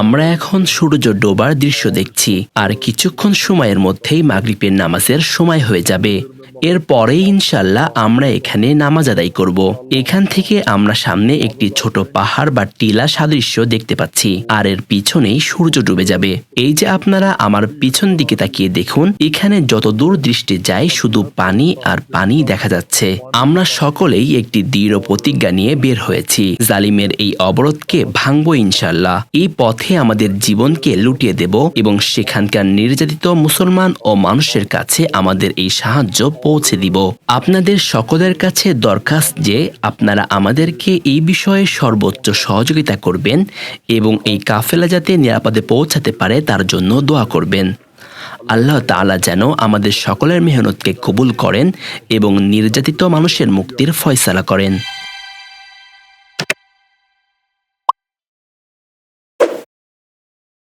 আমরা এখন সূর্য ডোবার দৃশ্য দেখছি, আর কিছুক্ষণ সময়ের মধ্যেই মাগরিবের নামাজের সময় হয়ে যাবে। এরপরেই ইনশাল্লাহ আমরা এখানে নামাজ আদায় করব। এখান থেকে আমরা সামনে একটি ছোট পাহাড় বা টিলা সাদৃশ্য দেখতে পাচ্ছি। আর এর পিছনেই সূর্য ডুবে যাবে। এই যে আপনারা আমার পিছন দিকে তাকিয়ে দেখুন, এখানে যত দূর দৃষ্টি যায় শুধু পানি আর পানি দেখা যাচ্ছে। আমরা সকলেই একটি দৃঢ় প্রতিজ্ঞা নিয়ে বের হয়েছি। জালিমের এই অবরোধকে ভাঙবো ইনশাল্লাহ। এই পথে আমাদের জীবনকে লুটিয়ে দেব এবং সেখানকার নির্যাতিত মুসলমান ও মানুষের কাছে আমাদের এই সাহায্য পৌঁছে দিব। আপনাদের সকলের কাছে দরখাস্ত যে আপনারা আমাদেরকে এই বিষয়ে সর্বোচ্চ সহযোগিতা করবেন এবং এই কাফেলা যাতে নিরাপদে পৌঁছাতে পারে তার জন্য দোয়া করবেন। আল্লাহ তালা যেন আমাদের সকলের মেহনতকে কবুল করেন এবং নির্যাতিত মানুষের মুক্তির ফয়সালা করেন।